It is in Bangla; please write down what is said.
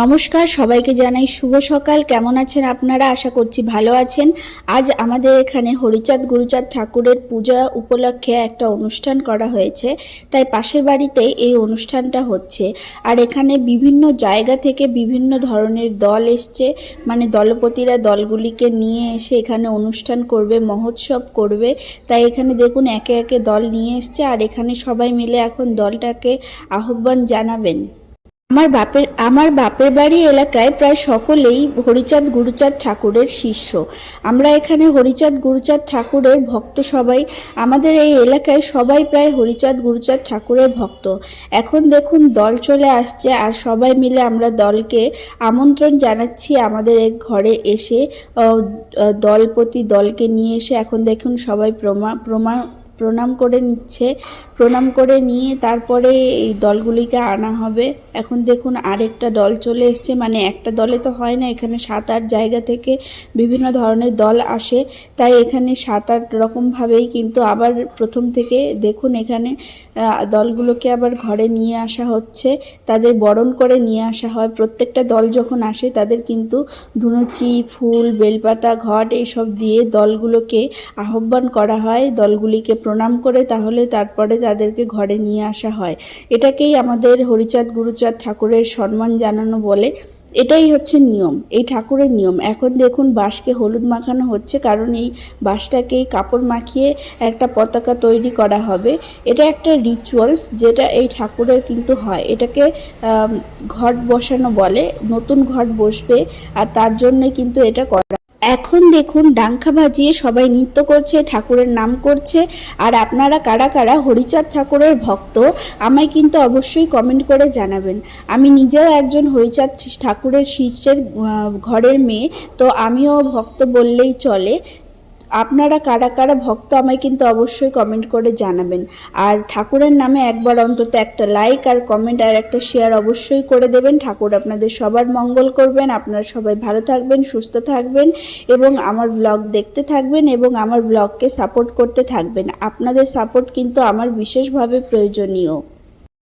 নমস্কার, সবাইকে জানাই শুভ সকাল। কেমন আছেন আপনারা? আশা করছি ভালো আছেন। আজ আমাদের এখানে হরিচাঁদ গুরুচাঁদ ঠাকুরের পূজা উপলক্ষে একটা অনুষ্ঠান করা হয়েছে। তাই পাশের বাড়িতে এই অনুষ্ঠানটা হচ্ছে। আর এখানে বিভিন্ন জায়গা থেকে বিভিন্ন ধরনের দল এসছে। মানে দলপতিরা দলগুলিকে নিয়ে এসে এখানে অনুষ্ঠান করবে, মহোৎসব করবে। তাই এখানে দেখুন, একে একে দল নিয়ে এসছে। আর এখানে সবাই মিলে এখন দলটাকে আহ্বান জানাবেন। আমার বাপের আমার বাপের বাড়ি এলাকায় প্রায় সকলেই হরিচাঁদ গুরুচাঁদ ঠাকুরের শিষ্য। আমরা এখানে হরিচাঁদ গুরুচাঁদ ঠাকুরের ভক্ত সবাই। আমাদের এই এলাকায় সবাই প্রায় হরিচাঁদ গুরুচাঁদ ঠাকুরের ভক্ত। এখন দেখুন দল চলে আসছে আর সবাই মিলে আমরা দলকে আমন্ত্রণ জানাচ্ছি আমাদের এই ঘরে এসে দলপতি দলকে নিয়ে এসে। এখন দেখুন সবাই প্রমা প্রমা প্রণাম করে নিচ্ছে। প্রণাম করে নিয়ে তারপরে এই দলগুলিকে আনা হবে। এখন দেখুন আরেকটা দল চলে এসছে। মানে একটা দলে তো হয় না, এখানে সাত আট জায়গা থেকে বিভিন্ন ধরনের দল আসে। তাই এখানে সাত আট রকমভাবেই কিন্তু আবার প্রথম থেকে দেখুন এখানে দলগুলোকে আবার ঘরে নিয়ে আসা হচ্ছে। তাদের বরণ করে নিয়ে আসা হয়। প্রত্যেকটা দল যখন আসে, তাদের কিন্তু ধুনুচি, ফুল, বেলপাতা, ঘট এইসব দিয়ে দলগুলোকে আহ্বান করা হয়। দলগুলিকে প্রণাম করে তাহলে তারপরে তাদেরকে ঘরে নিয়ে আসা হয়। এটাকেই আমাদের হরিচাঁদ গুরুচাঁদ ঠাকুরের সম্মান জানানো বলে। এটাই হচ্ছে নিয়ম, এই ঠাকুরের নিয়ম। এখন দেখুন বাঁশকে হলুদ মাখানো হচ্ছে, কারণ এই বাঁশটাকেই কাপড় মাখিয়ে একটা পতাকা তৈরি করা হবে। এটা একটা রিচুয়ালস যেটা এই ঠাকুরের কিন্তু হয়। এটাকে ঘট বসানো বলে, নতুন ঘট বসবে, আর তার জন্য কিন্তু এটা করা এখন দেখুন ডাঙ্কা বাজিয়ে সবাই নৃত্য করছে, ঠাকুরের নাম করছে। আর আপনারা কারা কারা হরিচাঁদ ঠাকুরের ভক্ত, আমায় কিন্তু অবশ্যই কমেন্ট করে জানাবেন। আমি নিজেও একজন হরিচাঁদ ঠাকুরের শিষ্যের ঘরের মেয়ে, তো আমিও ভক্ত বললেই চলে। আপনারা কারা কারা ভক্ত আমায় কিন্তু অবশ্যই কমেন্ট করে জানাবেন। আর ঠাকুরের নামে একবার অন্তত একটা লাইক আর কমেন্ট আর একটা শেয়ার অবশ্যই করে দেবেন। ঠাকুর আপনাদের সবার মঙ্গল করবেন। আপনারা সবাই ভালো থাকবেন, সুস্থ থাকবেন এবং আমার ব্লগ দেখতে থাকবেন এবং আমার ব্লগকে সাপোর্ট করতে থাকবেন। আপনাদের সাপোর্ট কিন্তু আমার বিশেষভাবে প্রয়োজনীয়।